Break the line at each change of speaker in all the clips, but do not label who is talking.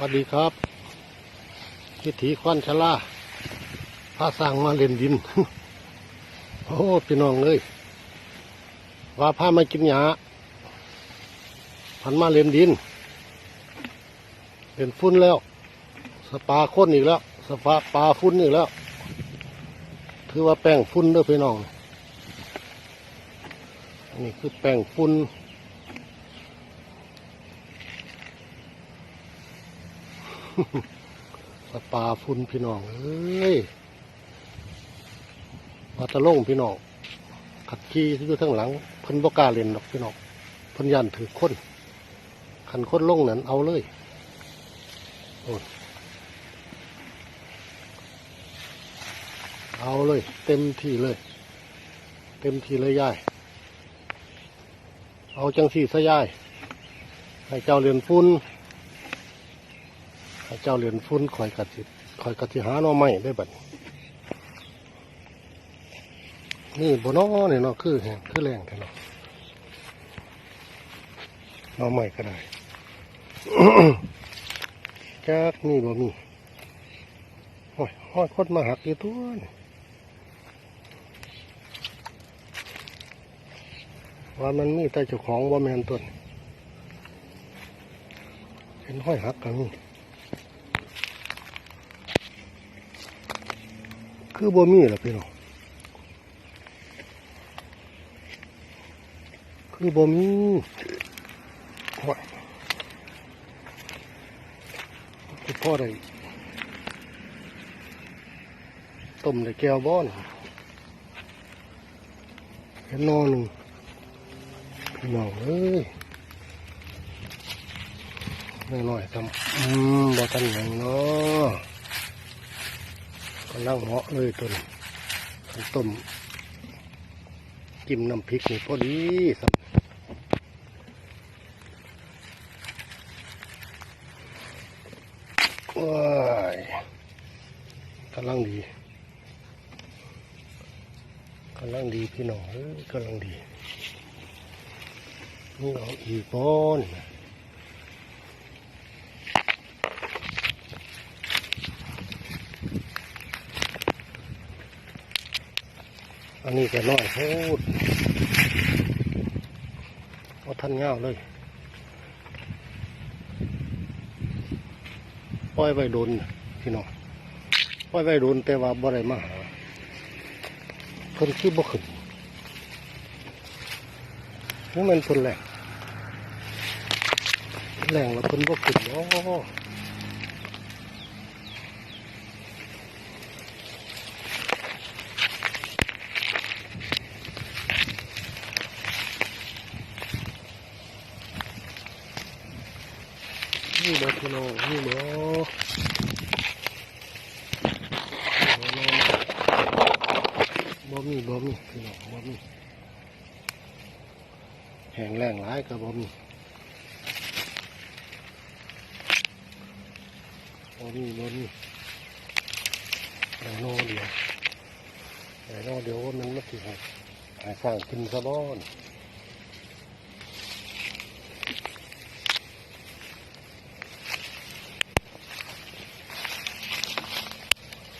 สวัสดีครับวิถีควันชลาพาสร้างมาเล่นดิน โอ้พี่น้องเลยว่าพามากินหยาพันมาเล่นดินเล่นฟุ้นแล้ว สปาข้นอีกแล้ว สปาปลาฟุ้นอีกแล้ว ถือว่าแป้งฟุ้นเด้อพี่น้อง นี่คือแป้งฟุ้น สปาฟุ้นพี่น้องเอ้ยมาตะลงพี่น้องขัดขี้ที่อยู่ทั้งหลังเพิ่นบกาเล่นดอกพี่น้องเพิ่นยันถือคนขันคนลงนั้นเอาเลยโอ้เอาเลย เต็มที่เลย เต็มที่เลยยาย เอาจังสีซะยายให้เจ้าเรียนฟุ้น เจ้าเรียนฟุ้นคอยกัดิคอยกัดสิหาหน่อไม้ได้บัดนี่บนอเนี่ยเนาะคือแหงคือแรงแท้เนาะหน่อไม้ก็ได้จากนี่บ่มีห้อยห้อยคดมาหักอยู่ตัวนี่ว่ามันมีแต่เจ้าของว่าแมนต้นเห็นห้อยหักกันนี่ คือบ่มีล่ะพี่น้องคือบ่มีโอ้ยคือพ่อได้ต้มได้แก้วบ่อนเห็นนอนพี่น้องเอ้ยน้อยๆทำอืมบ่ทันหยังเนาะ กำลังเหาะเลยตัวนี้ต้มจิ้มน้ำพริกนี่พอดีสับว้ายกำลังดีกำลังดีพี่น้องเอ้ยกำลังดีนี่เอาอีกป้อน อันนี้ก็น้อยพูดว่าท่านเงาเลย ปล่อยไว้โดนพี่น้อง ปล่อยไว้โดนแต่ว่าบ่ได้มาหาเพิ่นคือบ่ขึ้นนี่มันเพิ่นแรงแรงแล้วเพิ่นบ่ขึ้นเนาะนี่บ่พี่น้องนี่บ่บ่มีบ่มีพี่น้องบ่มีแห้งแรงหลายก็บ่มีบ่มีบ่มีแต่นอเดียวแต่นอเดียวว่ามันมาสิให้ให้สร้างกินซะบ่น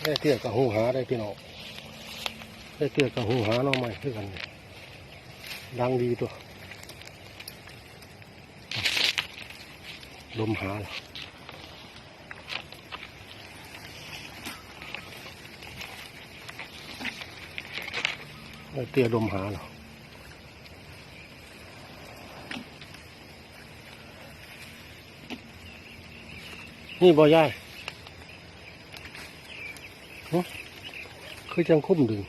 ได้เตี้ยกับหูหาได้พี่น้องได้เตี้ยกับหูหาน้องใหม่คือกันดังดีตัวลมหาล่ะได้เตี้ยลมหาล่ะนี่บ่ย่าย คือจังคุ้มดึง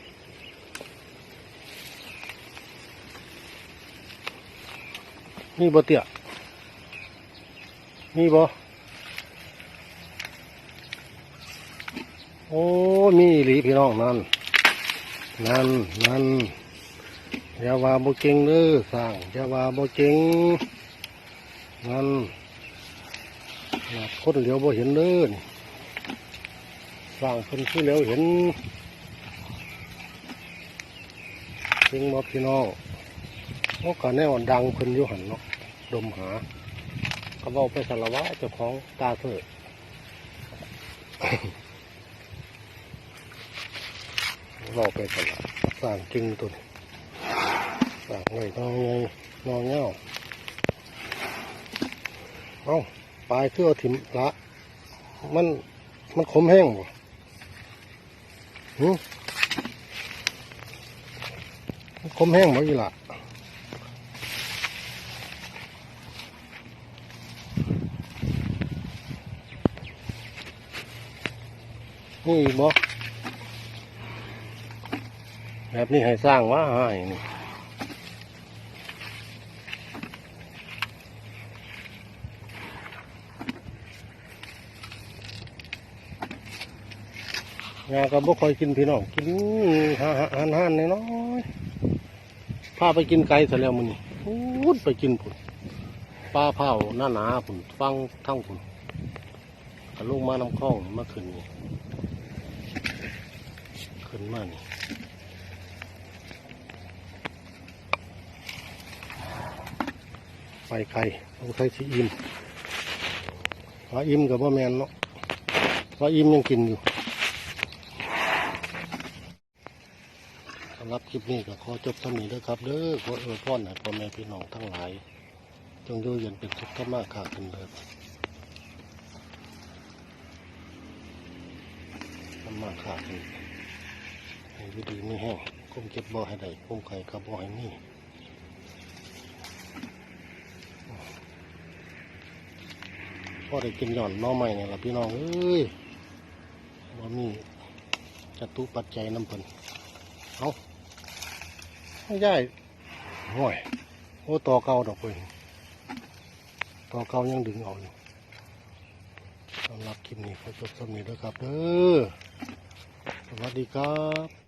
นี่บ่เตี้ยนี่บ่โอ้ มีหลีพี่น้องนั่น นั่น นั่นอย่าว่าบ่เก่งเด้อสร้างอย่าว่าบ่เก่งนั่นคนเหลียวบ่เห็นเด้อนี่ สร้างเพิ่นคือเหลียวเห็นจริงบ่พี่น้องโอ้ก็แนวดังเพิ่นยู่หันเนาะดมหาก็เว้าไปสารวะเจ้าของตาเถิดเราไปตลาดสร้างจริงตัวนี้สร้างไว้นองไงนองเงาเอ้าปลายเครือถิ่มละมันมันขมแห้งบ่ หืมมันขมแห้งหมดอีหละนี่อีกบ่แบบนี้ให้สร้างว่าให้นี่ งาก็บ่ค่อยกินพี่น้องกินหาหันหันน้อยๆพาไปกินไก่ซะแล้วมื้อนี้พูดไปกินพุ่นปลาเผาหน้าหนาพุ่นฟังทั้งพุ่นก็ลงมาน้ำคลองมาขึ้นนี่ขึ้นมานี่ไปไข่ต้องใช้สีอิ่มว่าอิ่มกับว่าแมนเนาะว่าอิ่มยังกินอยู่สำห รับคลิปนี้ก็ขอจบเท่านี้เด้อครับเด้อขอเอวยพรให้พ่อแม่พี่น้องทั้งหลาย จงอยู่เย็นเป็นสุกขธรรมะขาขึ้นเถิดธรรมะขาขึ้นให้อยู่ดีไม่แห้งก้มเก็บบ่อให้ได้ก้มไข่กับบ่อให้มีพ่อได้กินหย่อนน้อใหม่เนี่ยละพี่น้องเอ้ยว่มีจตุปัจจัยน้ำเพิ่นเอา ไม่ได้ห่วยโอ้ต่อเก่าดอกเพิ่นต่อเก่ายังดึงเอาอยู่สำหรับคลิปนี้ขอจบสำนี้แล้วครับเด้อสวัสดีครับ